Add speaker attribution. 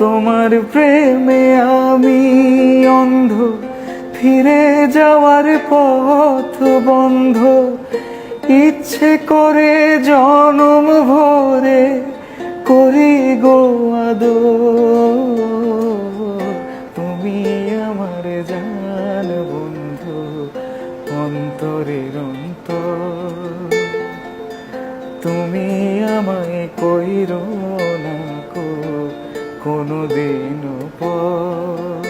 Speaker 1: তোমার প্রেমে আমি অন্ধ। ফিরে যাওয়ার পথ বন্ধ। ইচ্ছে করে জনম ভরে করি গো আদর। তুমি আমার জান বন্ধু, অন্তরের অন্তর। তুমি আমায় কইরো কোনো দিন পর